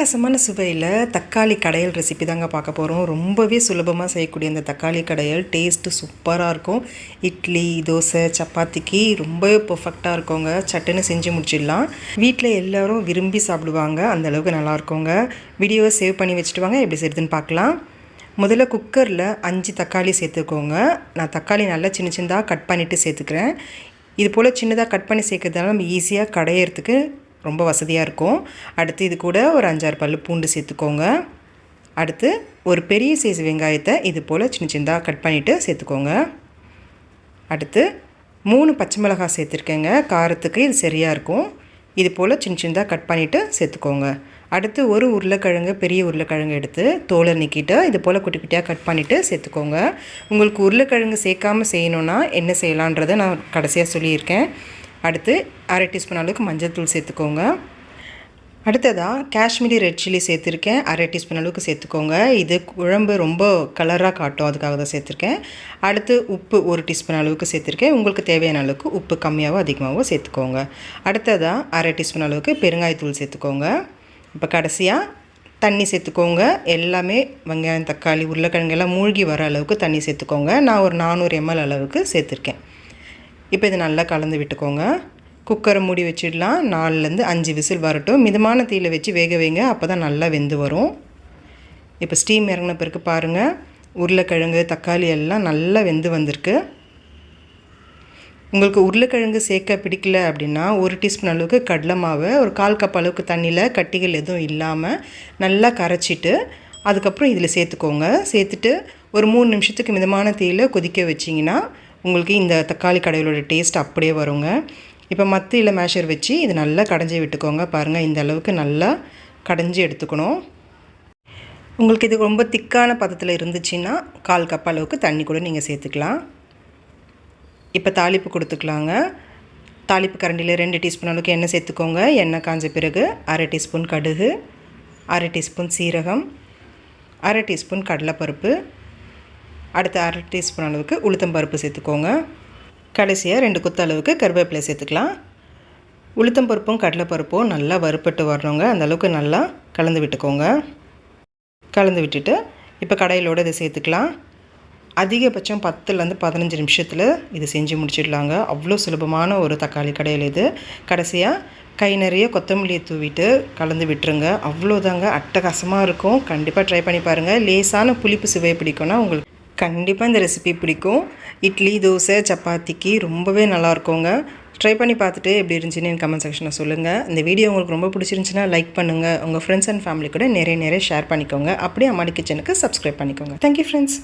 அட்டகாசமான சுவையில் தக்காளி கடையல் ரெசிபி தாங்க பார்க்க போகிறோம் ரொம்பவே சுலபமாக செய்யக்கூடிய இந்த தக்காளி கடையல். டேஸ்ட்டு சூப்பராக இருக்கும். இட்லி தோசை சப்பாத்திக்கு ரொம்பவே பர்ஃபெக்டாக இருக்குங்க. சட்டுன்னு செஞ்சு முடிச்சிடலாம். வீட்டில் எல்லோரும் விரும்பி சாப்பிடுவாங்க. அந்தளவுக்கு நல்லாயிருக்குங்க நல்லா இருக்குங்க. வீடியோவை சேவ் பண்ணி வச்சுட்டு வாங்க. எப்படி செய்யுதுன்னு பார்க்கலாம். முதல்ல குக்கரில் அஞ்சு தக்காளி சேர்த்துக்கோங்க. நான் தக்காளி நல்லா சின்ன சின்னதாக கட் பண்ணிவிட்டு சேர்த்துக்கிறேன். இது போல் சின்னதாக கட் பண்ணி சேர்க்கறதுனால நம்ம ஈஸியாக கடையிறதுக்கு ரொம்ப வசதியாக இருக்கும். அடுத்து இது கூட ஒரு அஞ்சாறு பல் பூண்டு சேர்த்துக்கோங்க. அடுத்து ஒரு பெரிய சைஸ் வெங்காயத்தை இது போல் சின்ன சின்னதாக கட் பண்ணிவிட்டு சேர்த்துக்கோங்க. அடுத்து மூணு பச்சை மிளகாய் சேர்த்துருக்கேங்க. காரத்துக்கு இது சரியாக இருக்கும். இது போல் சின்ன சின்னதாக கட் பண்ணிவிட்டு சேர்த்துக்கோங்க. அடுத்து ஒரு உருளைக்கிழங்கு பெரிய உருளைக்கிழங்கு எடுத்து தோலை நீக்கிட்டு இது போல் குட்டி குட்டியாக கட் பண்ணிவிட்டு சேர்த்துக்கோங்க. உங்களுக்கு உருளைக்கிழங்கு சேர்க்காமல் செய்யணுன்னா என்ன செய்யலான்றதை நான் கடைசியாக சொல்லியிருக்கேன். அடுத்து அரை டீஸ்பூன் அளவுக்கு மஞ்சள் தூள் சேர்த்துக்கோங்க. அடுத்ததாக காஷ்மீரி ரெட் சில்லி சேர்த்துருக்கேன். அரை டீஸ்பூன் அளவுக்கு சேர்த்துக்கோங்க. இது குழம்பு ரொம்ப கலராக காட்டும். அதுக்காக தான் சேர்த்துருக்கேன். அடுத்து உப்பு ஒரு டீஸ்பூன் அளவுக்கு சேர்த்துருக்கேன். உங்களுக்கு தேவையான அளவுக்கு உப்பு கம்மியாகவோ அதிகமாகவோ சேர்த்துக்கோங்க. அடுத்ததாக அரை டீஸ்பூன் அளவுக்கு பெருங்காயத்தூள் சேர்த்துக்கோங்க. இப்போ கடைசியாக தண்ணி சேர்த்துக்கோங்க. எல்லாமே வெங்காயம் தக்காளி உருளைக்கிழங்கு எல்லாம் மூழ்கி வர அளவுக்கு தண்ணி சேர்த்துக்கோங்க. நான் ஒரு நானூறு எம்எல் அளவுக்கு சேர்த்துருக்கேன். இப்போ இது நல்லா கலந்து விட்டுக்கோங்க. குக்கரை மூடி வச்சிடலாம். நாலுலேருந்து அஞ்சு விசில் வரட்டும். மிதமான தீயில் வச்சு வேக வைங்க. அப்போ தான் நல்லா வெந்து வரும். இப்போ ஸ்டீம் இறங்கின பிறகு பாருங்கள் உருளைக்கிழங்கு தக்காளி எல்லாம் நல்லா வெந்து வந்திருக்கு. உங்களுக்கு உருளைக்கிழங்கு சேர்க்க பிடிக்கல அப்படின்னா ஒரு டீஸ்பூன் அளவுக்கு கடலை மாவை ஒரு கால் கப் அளவுக்கு தண்ணியில் கட்டிகள் எதுவும் இல்லாமல் நல்லா கரைச்சிட்டு அதுக்கப்புறம் இதில் சேர்த்துக்கோங்க. சேர்த்துட்டு ஒரு மூணு நிமிஷத்துக்கு மிதமான தீயில் கொதிக்க வச்சிங்கன்னா உங்களுக்கு இந்த தக்காளி கடையிலோட டேஸ்ட் அப்படியே வருங்க. இப்போ மத்தியில் மேஷர் வச்சு இது நல்லா கடைஞ்சி விட்டுக்கோங்க. பாருங்கள் இந்த அளவுக்கு நல்லா கடைஞ்சி எடுத்துக்கணும். உங்களுக்கு இது ரொம்ப திக்கான பதத்தில் இருந்துச்சுன்னா கால் கப் அளவுக்கு தண்ணி கூட நீங்கள் சேர்த்துக்கலாம். இப்போ தாளிப்பு கொடுத்துக்கலாங்க. தாளிப்பு கரண்டியில் ரெண்டு டீஸ்பூன் அளவுக்கு எண்ணெய் சேர்த்துக்கோங்க. எண்ணெய் காஞ்ச பிறகு அரை டீஸ்பூன் கடுகு அரை டீஸ்பூன் சீரகம் அரை டீஸ்பூன் கடலைப்பருப்பு அடுத்து அரை டீஸ்பூன் அளவுக்கு உளுத்தம்பருப்பு சேர்த்துக்கோங்க. கடைசியாக ரெண்டு குத்த அளவுக்கு கருவேப்பிலை சேர்த்துக்கலாம். உளுத்தம்பருப்பும் கடலைப்பருப்பும் நல்லா வறுப்பட்டு வரணுங்க. அந்த அளவுக்கு நல்லா கலந்து விட்டுக்கோங்க. கலந்து விட்டுட்டு இப்போ கடையிலோடு இதை சேர்த்துக்கலாம். அதிகபட்சம் பத்துலேருந்து பதினஞ்சு நிமிஷத்தில் இது செஞ்சு முடிச்சிடலாங்க. அவ்வளோ சுலபமான ஒரு தக்காளி கடையில் இது. கடைசியாக கை நிறைய கொத்தமல்லியை தூவிட்டு கலந்து விட்டுருங்க. அவ்வளோதாங்க. அட்டகாசமாக இருக்கும். கண்டிப்பாக ட்ரை பண்ணி பாருங்கள் லேசான புளிப்பு சுவை பிடிக்கும்னா உங்களுக்கு கண்டிப்பாக இந்த ரெசிபி பிடிக்கும். இட்லி தோசை சப்பாத்திக்கு ரொம்பவே நல்லா இருக்குங்க ட்ரை பண்ணி பார்த்துட்டு எப்படி இருந்துச்சுன்னு கமெண்ட் செக்ஷனில் சொல்லுங்கள் இந்த வீடியோ உங்களுக்கு ரொம்ப பிடிச்சிருந்துச்சுன்னா லைக் பண்ணுங்கள் உங்கள் ஃப்ரெண்ட்ஸ் அண்ட் ஃபேமிலி கூட நிறைய நிறைய ஷேர் பண்ணிக்கோங்க. அப்படியே அம்மாடி கிச்சனுக்கு சப்ஸ்கிரைப் பண்ணிக்கோங்க. Thank you friends